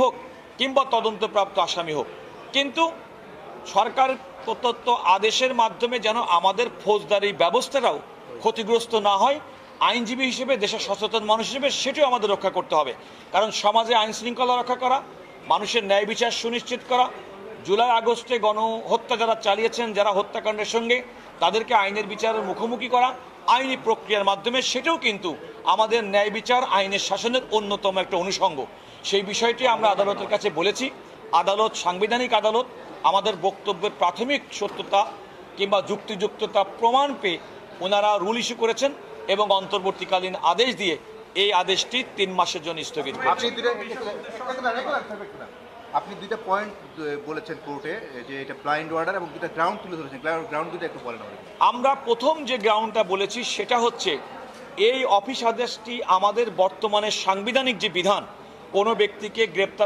হোক কিংবা তদন্তপ্রাপ্ত আসামি হোক। কিন্তু সরকার প্রত্যত্ত আদেশের মাধ্যমে যেন আমাদের ফৌজদারি ব্যবস্থাটাও ক্ষতিগ্রস্ত না হয়, আইনজীবী হিসেবে, দেশের সচেতন মানুষ হিসেবে সেটিও আমাদের রক্ষা করতে হবে। কারণ সমাজে আইন শৃঙ্খলা রক্ষা করা, মানুষের ন্যায় বিচার সুনিশ্চিত করা জুলাই আগস্টে গণহত্যা যারা চালিয়েছেন, যারা হত্যাকাণ্ডের সঙ্গে তাদেরকে আইনের বিচারের মুখোমুখি করা, আইনি প্রক্রিয়ার মাধ্যমে সেটাও কিন্তু আমাদের ন্যায় বিচার, আইনের শাসনের অন্যতম একটা অনুষঙ্গ। সেই বিষয়টি আমরা আদালতের কাছে বলেছি। আদালত, সাংবিধানিক আদালত আমাদের বক্তব্যের প্রাথমিক সত্যতা কিংবা যুক্তিযুক্ততা প্রমাণ পেয়ে ওনারা রুল ইস্যু করেছেন এবং অন্তর্বর্তীকালীন আদেশ দিয়ে এই আদেশটি তিন মাসের জন্য স্থগিত আপনি দুইটা পয়েন্ট বলেছেন কোর্টে যে এটা ব্লাইন্ড অর্ডার এবং দুইটা গ্রাউন্ড তুলে ধরেছেন। গ্রাউন্ড দুটো একটু বলেন আমরা প্রথম যে গ্রাউন্ডটা বলেছি, সেটা হচ্ছে এই অফিস আদেশটি আমাদের বর্তমানে সাংবিধানিক যে বিধান, কোনো ব্যক্তিকে গ্রেপ্তার